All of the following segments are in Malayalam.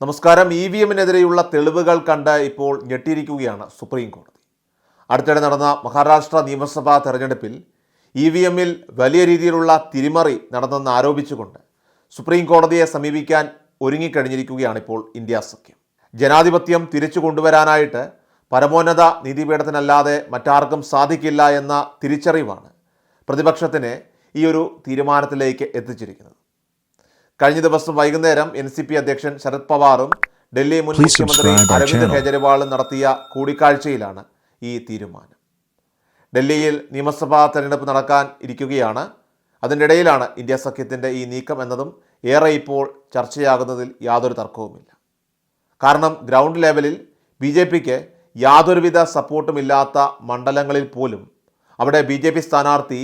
നമസ്കാരം. ഇ വി എമ്മിനെതിരെയുള്ള തെളിവുകൾ കണ്ട് ഇപ്പോൾ ഞെട്ടിയിരിക്കുകയാണ് സുപ്രീം കോടതി അടുത്തിടെ നടന്ന മഹാരാഷ്ട്ര നിയമസഭാ തെരഞ്ഞെടുപ്പിൽ ഇ വി എമ്മിൽ വലിയ രീതിയിലുള്ള തിരിമറി നടന്നെന്ന് ആരോപിച്ചുകൊണ്ട് സുപ്രീം കോടതിയെ സമീപിക്കാൻ ഒരുങ്ങിക്കഴിഞ്ഞിരിക്കുകയാണ് ഇപ്പോൾ ഇന്ത്യ സഖ്യം. ജനാധിപത്യം തിരിച്ചു കൊണ്ടുവരാനായിട്ട് പരമോന്നത നീതിപീഠത്തിനല്ലാതെ മറ്റാർക്കും സാധിക്കില്ല എന്ന തിരിച്ചറിവാണ് പ്രതിപക്ഷത്തിന് ഈ ഒരു തീരുമാനത്തിലേക്ക് എത്തിച്ചിരിക്കുന്നത്. കഴിഞ്ഞ ദിവസം വൈകുന്നേരം എൻ സി പി അധ്യക്ഷൻ ശരത് പവാറും ഡൽഹി മുൻ മുഖ്യമന്ത്രി അരവിന്ദ്. കെജ്രിവാളും നടത്തിയ കൂടിക്കാഴ്ചയിലാണ് ഈ തീരുമാനം. ഡൽഹിയിൽ നിയമസഭാ തെരഞ്ഞെടുപ്പ് നടക്കാൻ ഇരിക്കുകയാണ്. അതിനിടയിലാണ് ഇന്ത്യ സഖ്യത്തിന്റെ ഈ നീക്കം എന്നതും ഏറെ ഇപ്പോൾ ചർച്ചയാകുന്നതിൽ യാതൊരു തർക്കവുമില്ല. കാരണം ഗ്രൗണ്ട് ലെവലിൽ ബി ജെ പിക്ക് യാതൊരുവിധ സപ്പോർട്ടുമില്ലാത്ത മണ്ഡലങ്ങളിൽ പോലും അവിടെ ബി ജെ പി സ്ഥാനാർത്ഥി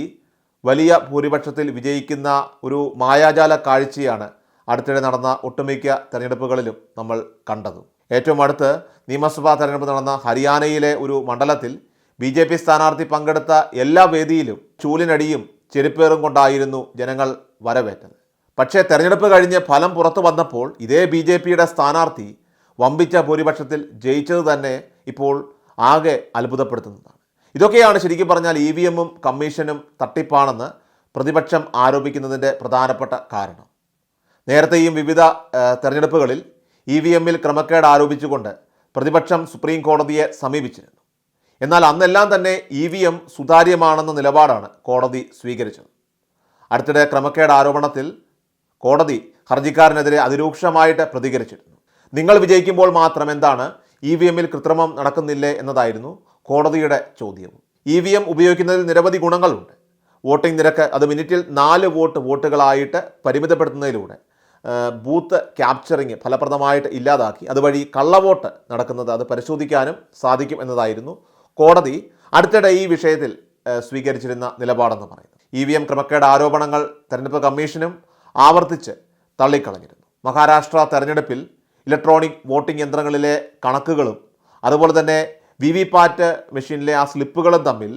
വലിയ ഭൂരിപക്ഷത്തിൽ വിജയിക്കുന്ന ഒരു മായാജാല കാഴ്ചയാണ് അടുത്തിടെ നടന്ന ഒട്ടുമിക്ക തെരഞ്ഞെടുപ്പുകളിലും നമ്മൾ കണ്ടത്. ഏറ്റവും അടുത്ത് നിയമസഭാ തെരഞ്ഞെടുപ്പ് നടന്ന ഹരിയാനയിലെ ഒരു മണ്ഡലത്തിൽ ബി ജെ പി സ്ഥാനാർത്ഥി പങ്കെടുത്ത എല്ലാ വേദിയിലും ചൂലിനടിയും ചെരുപ്പേറും കൊണ്ടായിരുന്നു ജനങ്ങൾ വരവേറ്റത്. പക്ഷേ തെരഞ്ഞെടുപ്പ് കഴിഞ്ഞ് ഫലം പുറത്തു വന്നപ്പോൾ ഇതേ ബി ജെ പിയുടെ സ്ഥാനാർത്ഥി വമ്പിച്ച ഭൂരിപക്ഷത്തിൽ ജയിച്ചത് തന്നെ ഇപ്പോൾ ആകെ അത്ഭുതപ്പെടുത്തുന്നതാണ്. ഇതൊക്കെയാണ് ശരിക്കും പറഞ്ഞാൽ ഇ വി എമ്മും കമ്മീഷനും തട്ടിപ്പാണെന്ന് പ്രതിപക്ഷം ആരോപിക്കുന്നതിന്റെ പ്രധാനപ്പെട്ട കാരണം. നേരത്തെയും വിവിധ തെരഞ്ഞെടുപ്പുകളിൽ ഇ വി എമ്മിൽ ക്രമക്കേട് ആരോപിച്ചുകൊണ്ട് പ്രതിപക്ഷം സുപ്രീം കോടതിയെ സമീപിച്ചിരുന്നു. എന്നാൽ അന്നെല്ലാം തന്നെ ഇ വി എം സുതാര്യമാണെന്ന നിലപാടാണ് കോടതി സ്വീകരിച്ചത്. അടുത്തിടെ ക്രമക്കേട് ആരോപണത്തിൽ കോടതി ഹർജിക്കാരനെതിരെ അതിരൂക്ഷമായിട്ട് പ്രതികരിച്ചിരുന്നു. നിങ്ങൾ വിജയിക്കുമ്പോൾ മാത്രം എന്താണ് ഇ വി എമ്മിൽ കൃത്രിമം നടക്കുന്നില്ലേ എന്നതായിരുന്നു കോടതിയുടെ ചോദ്യം. ഇ വി എം ഉപയോഗിക്കുന്നതിൽ നിരവധി ഗുണങ്ങളുണ്ട്. വോട്ടിംഗ് നിരക്ക് അത് മിനിറ്റിൽ നാല് വോട്ട് വോട്ടുകളായിട്ട് പരിമിതപ്പെടുത്തുന്നതിലൂടെ ബൂത്ത് ക്യാപ്ചറിങ് ഫലപ്രദമായിട്ട് ഇല്ലാതാക്കി അതുവഴി കള്ളവോട്ട് നടക്കുന്നത് അത് പരിശോധിക്കാനും സാധിക്കും എന്നതായിരുന്നു കോടതി അടുത്തിടെ ഈ വിഷയത്തിൽ സ്വീകരിച്ചിരുന്ന നിലപാടെന്ന് പറയുന്നു ഇ വി എം ക്രമക്കേട് ആരോപണങ്ങൾ തെരഞ്ഞെടുപ്പ് കമ്മീഷനും ആവർത്തിച്ച് തള്ളിക്കളഞ്ഞിരുന്നു. മഹാരാഷ്ട്ര തെരഞ്ഞെടുപ്പിൽ ഇലക്ട്രോണിക് വോട്ടിംഗ് യന്ത്രങ്ങളിലെ കണക്കുകളും അതുപോലെ തന്നെ വി വി പാറ്റ് മെഷീനിലെ ആ സ്ലിപ്പുകളും തമ്മിൽ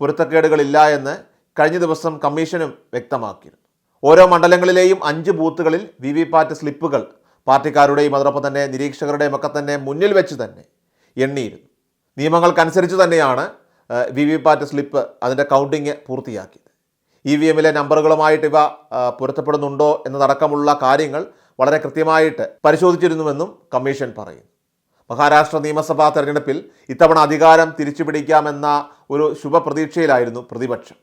പൊരുത്തക്കേടുകളില്ല എന്ന് കഴിഞ്ഞ ദിവസം കമ്മീഷനും വ്യക്തമാക്കിയിരുന്നു. ഓരോ മണ്ഡലങ്ങളിലെയും അഞ്ച് ബൂത്തുകളിൽ വി വി പാറ്റ് സ്ലിപ്പുകൾ പാർട്ടിക്കാരുടെയും അതോടൊപ്പം തന്നെ നിരീക്ഷകരുടെയും ഒക്കെ തന്നെ മുന്നിൽ വെച്ച് തന്നെ എണ്ണിയിരുന്നു. നിയമങ്ങൾക്കനുസരിച്ച് തന്നെയാണ് വി വി പാറ്റ് സ്ലിപ്പ് അതിന്റെ കൗണ്ടിങ് പൂർത്തിയാക്കിയത്. ഇ വി എമ്മിലെ നമ്പറുകളുമായിട്ട് ഇവ പൊരുത്തപ്പെടുന്നുണ്ടോ എന്നതടക്കമുള്ള കാര്യങ്ങൾ വളരെ കൃത്യമായിട്ട് പരിശോധിച്ചിരുന്നുവെന്നും കമ്മീഷൻ പറയുന്നു. മഹാരാഷ്ട്ര നിയമസഭാ തെരഞ്ഞെടുപ്പിൽ ഇത്തവണ അധികാരം തിരിച്ചുപിടിക്കാമെന്ന ഒരു ശുഭപ്രതീക്ഷയിലായിരുന്നു പ്രതിപക്ഷം.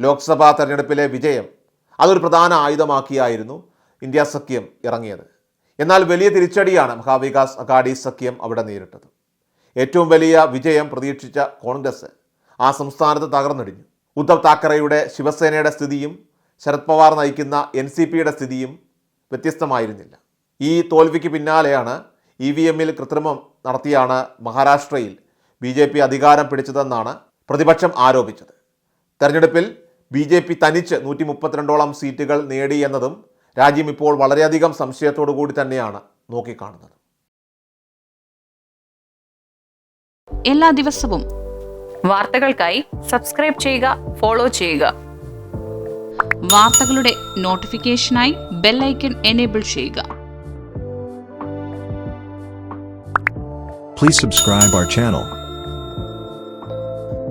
ലോക്സഭാ തെരഞ്ഞെടുപ്പിലെ വിജയം അതൊരു പ്രധാന ആയുധമാക്കിയായിരുന്നു ഇന്ത്യ സഖ്യം ഇറങ്ങിയത്. എന്നാൽ വലിയ തിരിച്ചടിയാണ് മഹാവികാസ് അഗാഡി സഖ്യം അവിടെ നേരിട്ടത്. ഏറ്റവും വലിയ വിജയം പ്രതീക്ഷിച്ച കോൺഗ്രസ് ആ സംസ്ഥാനത്ത് തകർന്നടിഞ്ഞു. ഉദ്ധവ് താക്കറെയുടെ ശിവസേനയുടെ സ്ഥിതിയും ശരത് പവാർ നയിക്കുന്ന എൻ സ്ഥിതിയും വ്യത്യസ്തമായിരുന്നില്ല. ഈ തോൽവിക്ക് പിന്നാലെയാണ് ഇ വി എമ്മിൽ കൃത്രിമം നടത്തിയാണ് മഹാരാഷ്ട്രയിൽ ബി ജെ പി അധികാരം പിടിച്ചതെന്നാണ് പ്രതിപക്ഷം ആരോപിച്ചത്. തെരഞ്ഞെടുപ്പിൽ ബി ജെ പി തനിച്ച് നൂറ്റി മുപ്പത്തിരണ്ടോളം സീറ്റുകൾ നേടി എന്നതും രാജ്യം ഇപ്പോൾ വളരെയധികം സംശയത്തോടു കൂടി തന്നെയാണ് നോക്കിക്കാണുന്നത്. എല്ലാ ദിവസവും വാർത്തകൾക്കായി സബ്സ്ക്രൈബ് ചെയ്യുക ഫോളോ ചെയ്യുക. വാർത്തകളുടെ നോട്ടിഫിക്കേഷനായി ബെല്ലൈക്കൺ എനേബിൾ ചെയ്യുക Please subscribe our channel.